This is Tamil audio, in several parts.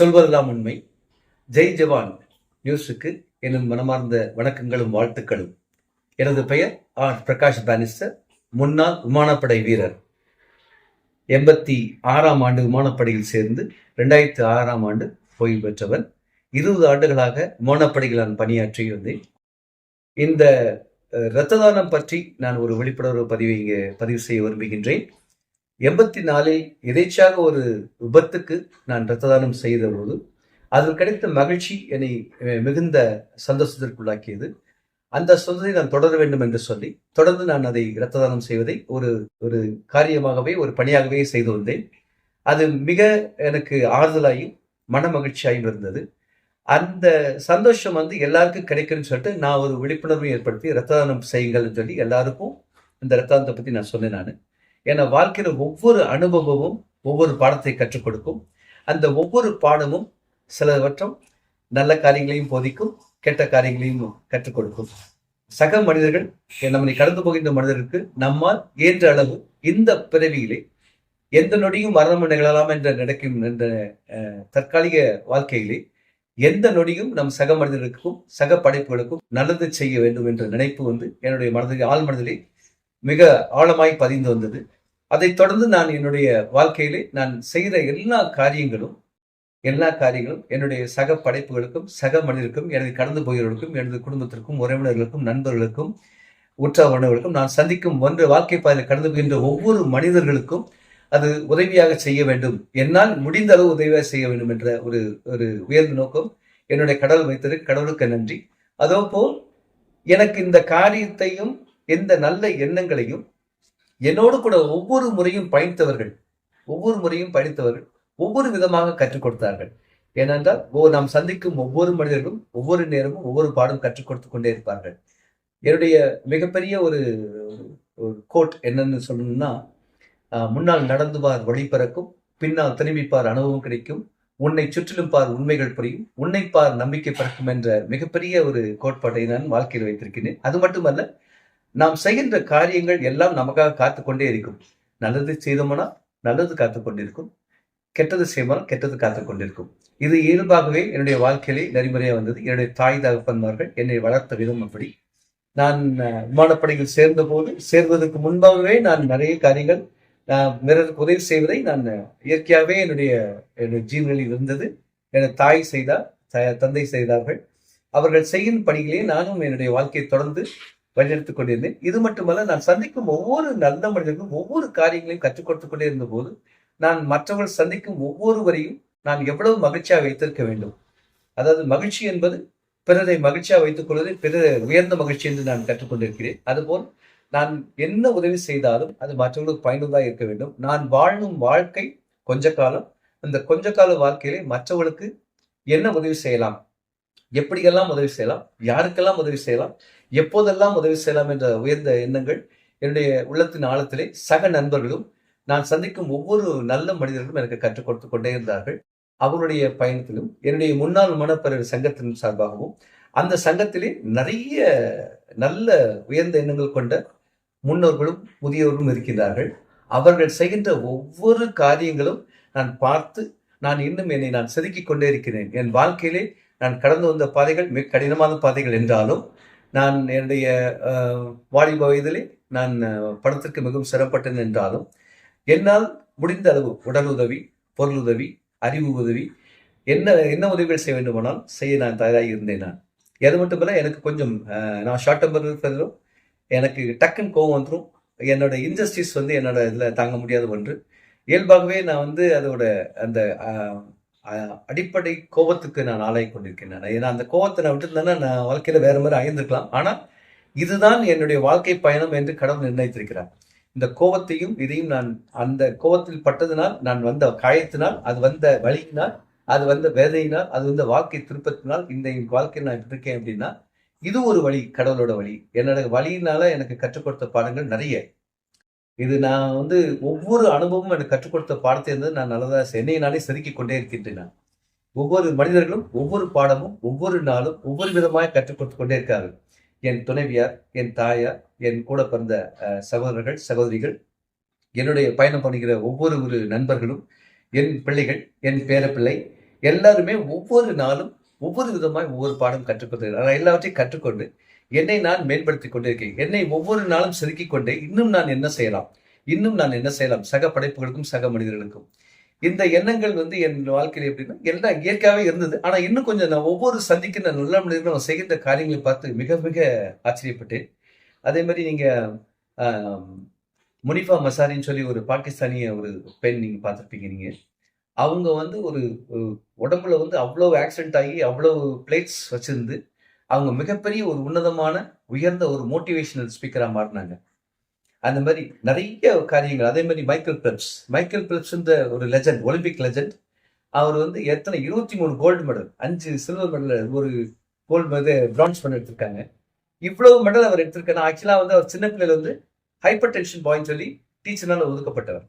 சொல்வதெல்லாம் உண்மை. ஜெய் ஜவான் நியூஸுக்கு எனும் மனமார்ந்த வணக்கங்களும் வாழ்த்துக்களும். எனது பெயர் ஆர். பிரகாஷ் பானிஸ்டர் முன்னாள் விமானப்படை வீரர். எண்பத்தி ஆறாம் ஆண்டு விமானப்படையில் சேர்ந்து ரெண்டாயிரத்தி ஆறாம் ஆண்டு ஓய்வு பெற்றவர். இருபது ஆண்டுகளாக விமானப்படையில் நான் பணியாற்றி வந்தேன் இந்த இரத்த தானம் பற்றி நான் ஒரு விழிப்புணர்வு பதிவை இங்கே பதிவு செய்ய விரும்புகின்றேன். எண்பத்தி நாலில் எதேச்சாக ஒரு விபத்துக்கு நான் இரத்த தானம் செய்த போது அதில் கிடைத்த மகிழ்ச்சி என்னை மிகுந்த சந்தோஷத்திற்குள்ளாக்கியது. அந்த சொந்தத்தை நான் தொடர வேண்டும் என்று சொல்லி தொடர்ந்து நான் அதை இரத்த தானம் செய்வதை ஒரு ஒரு காரியமாகவே ஒரு பணியாகவே செய்து வந்தேன். அது மிக எனக்கு ஆறுதலாயும் மன மகிழ்ச்சியாயும் இருந்தது. அந்த சந்தோஷம் வந்து எல்லாருக்கும் கிடைக்கும்னு சொல்லிட்டு நான் ஒரு விழிப்புணர்வு ஏற்படுத்தி இரத்த தானம் செய்யுங்கள்னு சொல்லி எல்லாருக்கும் இந்த இரத்த தானத்தை பற்றி நான் சொன்னேன் நான். என வாழ்க்கையில் ஒவ்வொரு அனுபவமும் ஒவ்வொரு பாடத்தை கற்றுக் கொடுக்கும். அந்த ஒவ்வொரு பாடமும் சிலவற்றும் நல்ல காரியங்களையும் போதிக்கும் கெட்ட காரியங்களையும் கற்றுக் கொடுக்கும். சக மனிதர்கள் நம்மை கடந்து போகின்ற மனிதருக்கு நம்மால் ஏற்ற அளவு இந்த பிறவியிலே எந்த நொடியும் மரணம் நிகழலாம் என்ற நடக்கும் என்ற தற்காலிக வாழ்க்கையிலே எந்த நொடியும் நம் சக மனிதர்களுக்கும் சக படைப்புகளுக்கும் நல்லது செய்ய வேண்டும் என்ற நினைப்பு வந்து என்னுடைய மனதில் ஆழ் மனதிலே மிக ஆழமாய் பதிந்து வந்தது. அதைத் தொடர்ந்து நான் என்னுடைய வாழ்க்கையிலே நான் செய்கிற எல்லா காரியங்களும் எல்லா காரியங்களும் என்னுடைய சக படைப்புகளுக்கும் சக மனிதருக்கும் எனது கடந்து போகிறவர்களுக்கும் எனது குடும்பத்திற்கும் உறவினர்களுக்கும் நண்பர்களுக்கும் உற்ற உணவர்களுக்கும் நான் சந்திக்கும் ஒன்று வாழ்க்கை பாதையில் கடந்து போகின்ற ஒவ்வொரு மனிதர்களுக்கும் அது உதவியாக செய்ய வேண்டும். என்னால் முடிந்த அளவு உதவியாக செய்ய வேண்டும் என்ற ஒரு ஒரு உயர்ந்த நோக்கம் என்னுடைய கடவுள் வைத்தது. கடவுளுக்கு நன்றி. அதோ போல் எனக்கு இந்த காரியத்தையும் இந்த நல்ல எண்ணங்களையும் என்னோடு கூட ஒவ்வொரு முறையும் பயணித்தவர்கள் ஒவ்வொரு முறையும் பயணித்தவர்கள் ஒவ்வொரு விதமாக கற்றுக் கொடுத்தார்கள். ஏனென்றால் ஓ நாம் சந்திக்கும் ஒவ்வொரு மனிதர்களும் ஒவ்வொரு நேரமும் ஒவ்வொரு பாடம் கற்றுக் கொடுத்து கொண்டே இருப்பார்கள். என்னுடைய மிகப்பெரிய ஒரு ஒரு கோட் என்னன்னு சொல்லணும்னா முன்னால் நடந்து பார் வழி பிறக்கும் பின்னால் திரும்பி பார் அனுபவம் கிடைக்கும் உன்னை சுற்றிலும் பார் உண்மைகள் புரியும் உன்னை பார் நம்பிக்கை பிறக்கும் என்ற மிகப்பெரிய ஒரு கோட்பாட்டை நான் வாழ்க்கையில் வைத்திருக்கிறேன். அது மட்டுமல்ல நாம் செய்கின்ற காரியங்கள் எல்லாம் நமக்காக காத்து கொண்டே இருக்கும். நல்லது செய்தோம்னா நல்லது காத்து கொண்டிருக்கும் கெட்டது செய்வோம் கெட்டது காத்து கொண்டிருக்கும் இது இயல்பாகவே என்னுடைய வாழ்க்கையிலே நெறிமுறையாக வந்தது. என்னுடைய தாய் தகப்பன்மார்கள் என்னை வளர்த்த விதம் அப்படி. நான் விமானப்படையில் சேர்ந்த போது சேர்வதற்கு முன்பாகவே நான் நிறைய காரியங்கள் நான் பிறருக்கு உதவி செய்வதை நான் இயற்கையாகவே என்னுடைய என்னுடைய ஜீவனில் இருந்தது. எனது தாய் செய்தார் தந்தை செய்தார்கள். அவர்கள் செய்யும் பணிகளே நானும் என்னுடைய வாழ்க்கையை தொடர்ந்து வழிநடத்திக் கொண்டிருந்தேன். இது மட்டுமல்ல நான் சந்திக்கும் ஒவ்வொரு நல்ல மனிதர்களும் ஒவ்வொரு காரியங்களையும் கற்றுக் கொடுத்து கொண்டே இருந்த போது நான் மற்றவர்கள் சந்திக்கும் ஒவ்வொருவரையும் நான் எவ்வளவு மகிழ்ச்சியாக வைத்திருக்க வேண்டும். அதாவது மகிழ்ச்சி என்பது பிறரை மகிழ்ச்சியாக வைத்துக் கொள்வதை பிறர் உயர்ந்த மகிழ்ச்சி என்று நான் கற்றுக்கொண்டிருக்கிறேன் அதுபோல் நான் என்ன உதவி செய்தாலும் அது மற்றவர்களுக்கு பயனுள்ளதாக இருக்க வேண்டும். நான் வாழும் வாழ்க்கை கொஞ்ச காலம் அந்த கொஞ்ச கால வாழ்க்கையிலே மற்றவர்களுக்கு என்ன உதவி செய்யலாம்? எப்படியெல்லாம் உதவி செய்யலாம்? யாருக்கெல்லாம் உதவி செய்யலாம்? எப்போதெல்லாம் உதவி செய்யலாம் என்ற உயர்ந்த எண்ணங்கள் என்னுடைய உள்ளத்தின் ஆழத்திலே சக நண்பர்களும் நான் சந்திக்கும் ஒவ்வொரு நல்ல மனிதர்களும் எனக்கு கற்றுக் கொடுத்து கொண்டே இருந்தார்கள். அவருடைய பயணத்திலும் என்னுடைய முன்னாள் மனப்பெறர் சங்கத்தின் சார்பாகவும் அந்த சங்கத்திலே நிறைய நல்ல உயர்ந்த எண்ணங்கள் கொண்ட முன்னோர்களும் முதியோர்களும் இருக்கின்றார்கள். அவர்கள் செய்கின்ற ஒவ்வொரு காரியங்களும் நான் பார்த்து நான் இன்னும் என்னை நான் செதுக்கிக் கொண்டே இருக்கிறேன். என் வாழ்க்கையிலே நான் கடந்து வந்த பாதைகள் மிக கடினமான பாதைகள் என்றாலும் நான் என்னுடைய வாலிப வயதிலே நான் படத்திற்கு மிகவும் சிறப்பட்டேன் என்றாலும் என்னால் முடிந்த அளவு உடல் உதவி பொருள் உதவி அறிவு உதவி என்ன என்ன உதவிகள் செய்ய வேண்டுமானால் செய்ய நான் தயாராக இருந்தேன் நான். அது மட்டுமல்ல எனக்கு கொஞ்சம் நான் ஷார்ட் டெம்பர் இருக்கிறதும் எனக்கு டக்குன்னு கோவம் வந்துடும் என்னோட இன்ஜஸ்டிஸ் வந்து என்னோட இதில் தாங்க முடியாத ஒன்று. இயல்பாகவே நான் வந்து அதோட அந்த அடிப்படை கோபத்துக்கு நான் ஆளாகி கொண்டிருக்கேன் ஏன்னா அந்த கோபத்தை நான் விட்டுருந்தேன்னா நான் வாழ்க்கையில் வேற மாதிரி ஆயிருந்திருக்கலாம் ஆனால் இதுதான் என்னுடைய வாழ்க்கை பயணம் என்று கடவுள் நிர்ணயித்திருக்கிறார். இந்த கோபத்தையும் இதையும் நான் அந்த கோபத்தில் பட்டதினால் நான் வந்த காயத்தினால் அது வந்த வழியினால் அது வந்த வேதையினால் அது வந்த வாழ்க்கை திருப்பத்தினால் இந்த வாழ்க்கையில் நான் இருக்கேன் அப்படின்னா இது ஒரு வழி கடவுளோட வழி. என்னோட வழியினால எனக்கு கற்றுக் கொடுத்த பாடங்கள் நிறைய. இது நான் வந்து ஒவ்வொரு அனுபவமும் எனக்கு கற்றுக் கொடுத்த பாடத்தை இருந்து நான் நல்லதாக என்னை நானே செதுக்கிக் கொண்டே இருக்கின்றேன் நான். ஒவ்வொரு மனிதர்களும் ஒவ்வொரு பாடமும் ஒவ்வொரு நாளும் ஒவ்வொரு விதமாக கற்றுக் கொடுத்து கொண்டே இருக்கார்கள். என் துணைவியார் என் தாயார் என் கூட பிறந்த சகோதரர்கள் சகோதரிகள் என்னுடைய பயணம் பண்ணுகிற ஒவ்வொரு ஒரு நண்பர்களும் என் பிள்ளைகள் என் பேரப்பிள்ளை எல்லாருமே ஒவ்வொரு நாளும் ஒவ்வொரு விதமாய் ஒவ்வொரு பாடம் கற்றுக்கொண்டு எல்லாவற்றையும் கற்றுக்கொண்டு என்னை நான் மேம்படுத்திக் கொண்டிருக்கேன். என்னை ஒவ்வொரு நாளும் செதுக்கிக் கொண்டே இன்னும் நான் என்ன செய்யலாம்? இன்னும் நான் என்ன செய்யலாம்? சக படைப்புகளுக்கும் சக மனிதர்களுக்கும். இந்த எண்ணங்கள் வந்து என் வாழ்க்கையில் எப்படின்னா எல்லாம் இயற்கையாகவே இருந்தது. ஆனால் இன்னும் கொஞ்சம் நான் ஒவ்வொரு சந்திக்கின்ற நல்ல மனிதர்களும் அவன் செய்கின்ற காரியங்களை பார்த்து மிக மிக ஆச்சரியப்பட்டேன். அதே மாதிரி நீங்கள் முனிஃபா மசாரின்னு சொல்லி ஒரு பாகிஸ்தானிய ஒரு பெண் நீங்கள் பார்த்துருப்பீங்க நீங்கள் அவங்க வந்து ஒரு உடம்புல வந்து அவ்வளோ ஆக்சிடென்ட் ஆகி அவ்வளோ பிளேட்ஸ் வச்சுருந்து அவங்க மிகப்பெரிய ஒரு உன்னதமான உயர்ந்த ஒரு மோட்டிவேஷனல் ஸ்பீக்கராக மாறினாங்க. அந்த மாதிரி நிறைய காரியங்கள் அதே மாதிரி மைக்கேல் பிலிப்ஸ் மைக்கேல் பிலிப்ஸ்ன்ற ஒரு லெஜண்ட் ஒலிம்பிக் லெஜண்ட் அவர் வந்து எத்தனை இருபத்தி மூணு கோல்டு மெடல் அஞ்சு சில்வர் மெடல் ஒரு கோல்டு மெடல் பிரான்ஸ் மெடல் எடுத்திருக்காங்க. இவ்வளவு மெடல் அவர் எடுத்திருக்காரு. ஆக்சுவலாக வந்து அவர் சின்ன பிள்ளையில வந்து ஹைப்பர் டென்ஷன் பாயின்னு சொல்லி டீச்சர்னால ஒதுக்கப்பட்டவர்.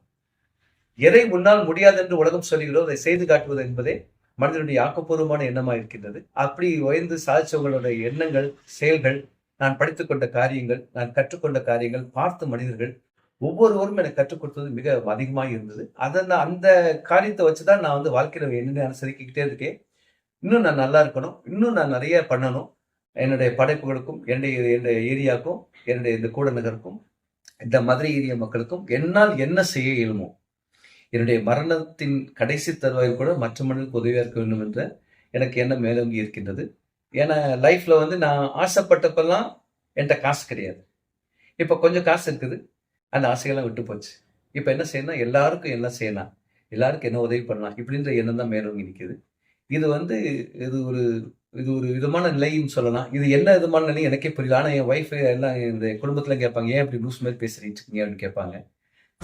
எதை முன்னால் முடியாது என்று உலகம் சொல்லுகிறோ அதை செய்து காட்டுவது என்பதே மனிதனுடைய ஆக்கப்பூர்வமான எண்ணமாக இருக்கின்றது. அப்படி உயர்ந்து சாதிச்சவங்களுடைய எண்ணங்கள் செயல்கள் நான் படித்துக்கொண்ட காரியங்கள் நான் கற்றுக்கொண்ட காரியங்கள் பார்த்த மனிதர்கள் ஒவ்வொருவரும் எனக்கு கற்றுக் கொடுத்தது மிக அதிகமாக இருந்தது. அதை நான் அந்த காரியத்தை வச்சு தான் நான் வந்து வாழ்க்கையில என்னென்ன அனுசரிக்கிட்டே இருக்கேன். இன்னும் நான் நல்லா இருக்கணும். இன்னும் நான் நிறைய பண்ணணும். என்னுடைய படைப்புகளுக்கும் என்னுடைய என்னுடைய ஏரியாவுக்கும் என்னுடைய இந்த கூட நகருக்கும் இந்த மதுரை ஏரியா மக்களுக்கும் என்னால் என்ன செய்ய இயலுமோ என்னுடைய மரணத்தின் கடைசி தருவாயில் கூட மற்ற மனிதர்களுக்கு உதவியாக இருக்க வேண்டும் என்ற எனக்கு எண்ணம் மேலோங்கி இருக்கின்றது. ஏன்னா லைஃப்பில் வந்து நான் ஆசைப்பட்டப்பெல்லாம் என்கிட்ட காசு கிடையாது. இப்போ கொஞ்சம் காசு இருக்குது. அந்த ஆசைகள்லாம் விட்டு போச்சு. இப்போ என்ன செய்யணும் எல்லாருக்கும் என்ன செய்யலாம். எல்லாருக்கும் என்ன உதவி பண்ணலாம் இப்படின்ற எண்ணம் தான் மேலோங்கி நிற்கிது இது வந்து இது ஒரு இது ஒரு விதமான நிலைன்னு சொல்லலாம். இது என்ன விதமான நிலை? எனக்கே புரியல. ஆனால் என் ஒய்ஃப் எல்லாம் இந்த குடும்பத்தில் கேட்பாங்க ஏன் இப்படி லூஸ் மாதிரி பேசுறீங்க? அப்படின்னு கேட்பாங்க.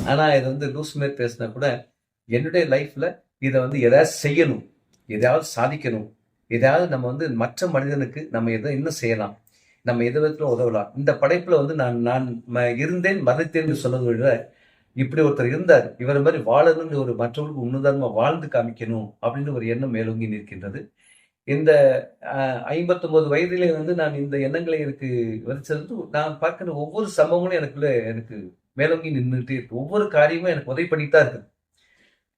ஆனால் இது வந்து லூஸ் மாரி பேசினா கூட என்னுடைய லைஃப்பில் இதை வந்து எதாவது செய்யணும். எதாவது சாதிக்கணும். எதாவது நம்ம வந்து மற்ற மனிதனுக்கு நம்ம எதை இன்னும் செய்யலாம். நம்ம எதை விதத்தில் உதவலாம். இந்த படைப்பில் வந்து நான் நான் ம- இருந்தேன் மறைத்தேன் சொன்னதை விட இப்படி ஒருத்தர் இருந்தார். இவர் மாதிரி வாழணும்னு ஒரு மற்றவர்களுக்கு உன்னுதாரணமா வாழ்ந்து காமிக்கணும் அப்படின்னு ஒரு எண்ணம் மேலோங்கி நிற்கின்றது. இந்த ஐம்பத்தொன்பது வயதிலே வந்து நான் இந்த எண்ணங்களை எனக்கு வரிச்சது நான் பார்க்கிற ஒவ்வொரு சம்பவங்களும் எனக்குள்ள எனக்கு மேலோங்கி நின்றுட்டே இருக்கு. ஒவ்வொரு காரியமும் எனக்கு உதவி பண்ணிட்டு தான் இருக்குது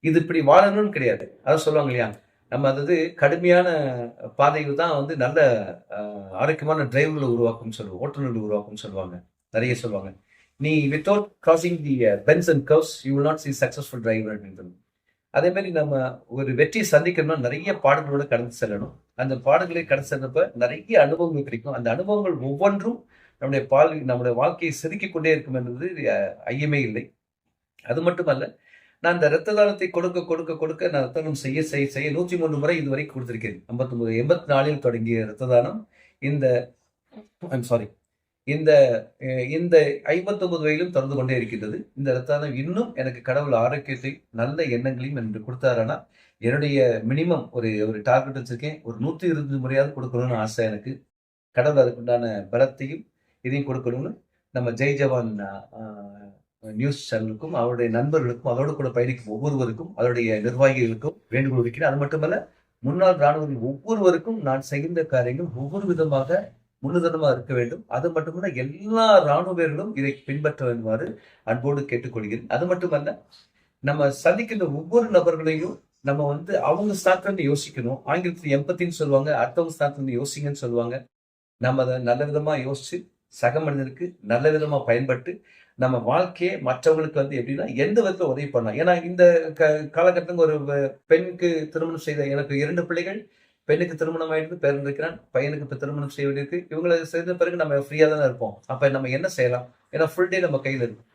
இது இப்படி வாழணும்னு கிடையாது. அதான் சொல்லுவாங்க இல்லையா? நம்ம அதாவது கடுமையான பாதைகள் தான் வந்து நல்ல ஆரோக்கியமான டிரைவர்களை உருவாக்கும்னு சொல்லுவோம் ஓட்டுநர்கள் உருவாக்கும்னு சொல்லுவாங்க. நிறைய சொல்லுவாங்க. நீ without crossing the bends and curves you will not see successful driver அப்படின்றது அதே மாதிரி நம்ம ஒரு வெற்றியை சந்திக்கணும்னா நிறைய பாடங்களோட கடந்து செல்லணும். அந்த பாடங்களை கடந்து சென்றப்ப நிறைய அனுபவங்கள் கிடைக்கும். அந்த அனுபவங்கள் ஒவ்வொன்றும் நம்முடைய பால் நம்முடைய வாழ்க்கையை செதுக்கிக் கொண்டே இருக்கும் என்பது ஐயமே இல்லை. அது மட்டுமல்ல நான் இந்த ரத்த தானத்தை கொடுக்க கொடுக்க கொடுக்க நான் ரத்த தானம் செய்ய செய்ய செய்ய நூற்றி மூன்று முறை இதுவரைக்கும் கொடுத்திருக்கேன் ஐம்பத்தொன்பது எண்பத்தி நாலில் தொடங்கிய ரத்த தானம். இந்த ஐம் சாரி இந்த இந்த ஐம்பத்தொன்பது வயதிலும் தொடர்ந்து கொண்டே இருக்கின்றது. இந்த ரத்தானம் இன்னும் எனக்கு கடவுள் ஆரோக்கியத்தை நல்ல எண்ணங்களையும் என்று கொடுத்தாருன்னா என்னுடைய மினிமம் ஒரு ஒரு டார்கெட் வச்சிருக்கேன். ஒரு நூற்றி இருபது முறையாவது கொடுக்கணும்னு ஆசை எனக்கு. கடவுள் அதுக்குண்டான பலத்தையும் இதையும் கொடுக்கணும்னு நம்ம ஜெய் ஜவான் நியூஸ் சேனலுக்கும் அவருடைய நண்பர்களுக்கும் அதோடு கூட பயணிக்கும் ஒவ்வொருவருக்கும் அவருடைய நிர்வாகிகளுக்கும் வேண்டுகோள் வைக்கிறேன் அது மட்டுமல்ல முன்னாள் ராணுவர்கள் ஒவ்வொருவருக்கும் நான் செய்கின்ற காரியங்கள் ஒவ்வொரு விதமாக முன்னுதனமாக இருக்க வேண்டும். அது மட்டுமல்ல எல்லா இராணுவ வீரர்களும் இதை பின்பற்ற வேண்டுமாறு அன்போடு கேட்டுக்கொள்கிறேன். அது மட்டுமல்ல நம்ம சந்திக்கின்ற ஒவ்வொரு நபர்களையும் நம்ம வந்து அவங்க ஸ்தானத்துல யோசிக்கணும். ஆங்கிலத்தில் எம்பத்தின்னு சொல்லுவாங்க அடுத்தவங்க ஸ்தானத்துல யோசிங்கன்னு சொல்லுவாங்க. நம்ம அதை நல்ல விதமா யோசிச்சு சக மனிதனுக்கு நல்ல விதமாக பயன்பட்டு நம்ம வாழ்க்கையை மற்றவங்களுக்கு வந்து எப்படின்னா எந்த விதத்தில் உதவி பண்ணலாம்? ஏன்னா இந்த க- காலகட்டங்க ஒரு பெண்ணுக்கு திருமணம் செய்த எனக்கு இரண்டு பிள்ளைகள் பெண்ணுக்கு திருமணம் ஆயிட்டு பிறந்திருக்கிறான் பையனுக்கு இப்போ திருமணம் செய்ய வேண்டியிருக்கு. இவங்களை செய்த பிறகு நம்ம ஃப்ரீயாக தானே இருப்போம். அப்போ நம்ம என்ன செய்யலாம்? ஏன்னா ஃபுல் டே நம்ம கையில் இருக்கும்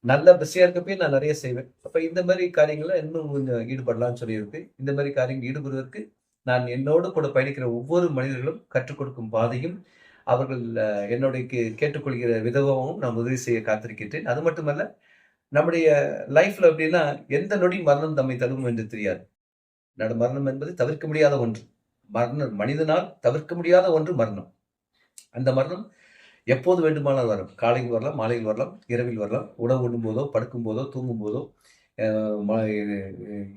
நல்ல பிஸியாக இருக்கப்பயே நான் நிறைய செய்வேன். அப்போ இந்த மாதிரி காரியங்களை இன்னும் கொஞ்சம் ஈடுபடலாம்னு சொல்லியிருக்கு. இந்த மாதிரி காரியங்கள் ஈடுபடுவதற்கு நான் என்னோடு கூட பயணிக்கிற ஒவ்வொரு மனிதர்களும் கற்றுக் கொடுக்கும் பாதையும் அவர்கள் என்னுடைய கே- கேட்டுக்கொள்கிற விதவாகவும் நான் உதவி செய்ய காத்திருக்கின்றேன். அது மட்டுமல்ல நம்முடைய லைஃப்ல அப்படின்னா எந்த நொடி மரணம் தம்மை தரும் என்று தெரியாது. நட மரணம் என்பது தவிர்க்க முடியாத ஒன்று. மரணம் மனிதனால் தவிர்க்க முடியாத ஒன்று மரணம். அந்த மரணம் எப்போது வேண்டுமானால் வரும். காலையில் வரலாம் மாலையில் வரலாம் இரவில் வரலாம் உணவு உண்ணும் போதோ படுக்கும் போதோ தூங்கும் போதோ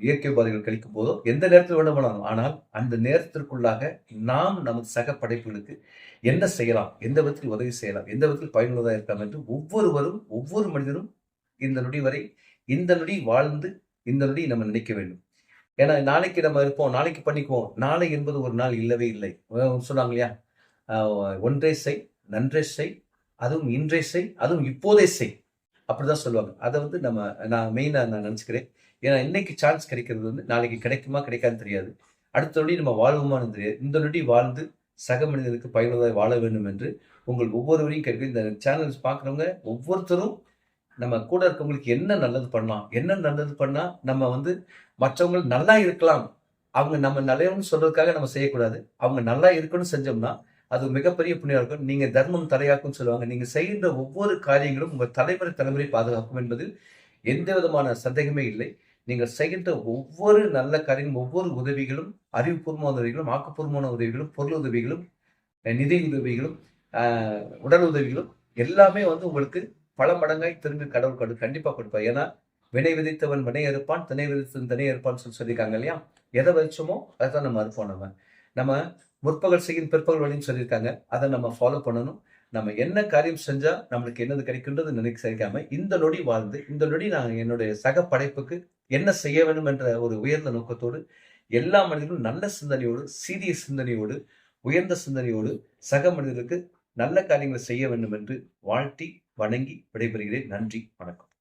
இயற்கை பாதைகள் கழிக்கும் போதோ எந்த நேரத்தில் வேண்டுமானாலும் ஆனால் அந்த நேரத்திற்குள்ளாக நாம் நமது சக படைப்புகளுக்கு என்ன செய்யலாம் எந்த விதத்தில் உதவி செய்யலாம் எந்த விதத்தில் பயனுள்ளதாக இருக்கலாம் என்று ஒவ்வொருவரும் ஒவ்வொரு மனிதனும் இந்த நொடி வரை இந்த நொடி வாழ்ந்து இந்த நொடி நம்ம நினைக்க வேண்டும். ஏன்னா நாளைக்கு நம்ம இருப்போம் நாளைக்கு பண்ணிக்குவோம். நாளை என்பது ஒரு நாள் இல்லவே இல்லை. சொன்னாங்க இல்லையா? ஒன்றே செய் நன்றே செய் அதுவும் இன்றே செய் அதுவும் இப்போதே செய். அப்படிதான் சொல்லுவாங்க. அதை வந்து நம்ம நான் மெயினாக நான் நினச்சிக்கிறேன். ஏன்னா இன்னைக்கு சான்ஸ் கிடைக்கிறது வந்து நாளைக்கு கிடைக்குமா கிடைக்காதுன்னு தெரியாது. அடுத்த நொடி நம்ம வாழ்வோமான்னு தெரியாது. இந்த நொடி வாழ்ந்து சக மனிதனுக்கு பயனுள்ளதாக வாழ வேண்டும் என்று உங்கள் ஒவ்வொருவரையும் கேட்க இந்த சேனல்ஸ் பார்க்குறவங்க ஒவ்வொருத்தரும் நம்ம கூட இருக்கவங்களுக்கு என்ன நல்லது பண்ணலாம் என்ன நல்லது பண்ணால் நம்ம வந்து மற்றவங்க நல்லா இருக்கலாம். அவங்க நம்ம நல்லவன்னு சொல்றதுக்காக நம்ம செய்யக்கூடாது. அவங்க நல்லா இருக்கணும்னு செஞ்சோம்னா அது மிகப்பெரிய புண்ணியம் இருக்கும். நீங்க தர்மம் தலையாக்கும்னு சொல்லுவாங்க. நீங்க செய்கின்ற ஒவ்வொரு காரியங்களும் உங்க தலைமுறை தலைமுறை பாதுகாக்கும் என்பதில் எந்த விதமான சந்தேகமே இல்லை. நீங்கள் செய்கின்ற ஒவ்வொரு நல்ல காரியம் ஒவ்வொரு உதவிகளும் அறிவுபூர்வமான உதவிகளும் ஆக்கப்பூர்வமான உதவிகளும் பொருள் உதவிகளும் நிதி உதவிகளும் உடல் உதவிகளும் எல்லாமே வந்து உங்களுக்கு பல மடங்காய் திரும்பி கடவுள் கடு கண்டிப்பாக கொடுப்பார். ஏன்னா வினை விதைத்தவன் வினை இருப்பான் திணை விதைத்தவன் திணை இருப்பான்னு சொல்லி சொல்லியிருக்காங்க இல்லையா? எதை வச்சோமோ அதை தான் நம்ம அறுப்போம் நம்ம. நம்ம முற்பகல் செய்யும் பிற்பகல் வழின்னு சொல்லியிருக்காங்க. அதை நம்ம ஃபாலோ பண்ணணும். நம்ம என்ன காரியம் செஞ்சால் நம்மளுக்கு என்னது கிடைக்கின்றது நினைக்க செய்யாம இந்த நொடி வாழ்ந்து இந்த நொடி நான் என்னுடைய சக படைப்புக்கு என்ன செய்ய வேண்டும் என்ற ஒரு உயர்ந்த நோக்கத்தோடு எல்லா மனிதர்களும் நல்ல சிந்தனையோடு சீரிய சிந்தனையோடு உயர்ந்த சிந்தனையோடு சக மனிதர்களுக்கு நல்ல காரியங்களை செய்ய வேண்டும் என்று வாழ்த்தி வணங்கி விடைபெறுகிறேன். நன்றி. வணக்கம்.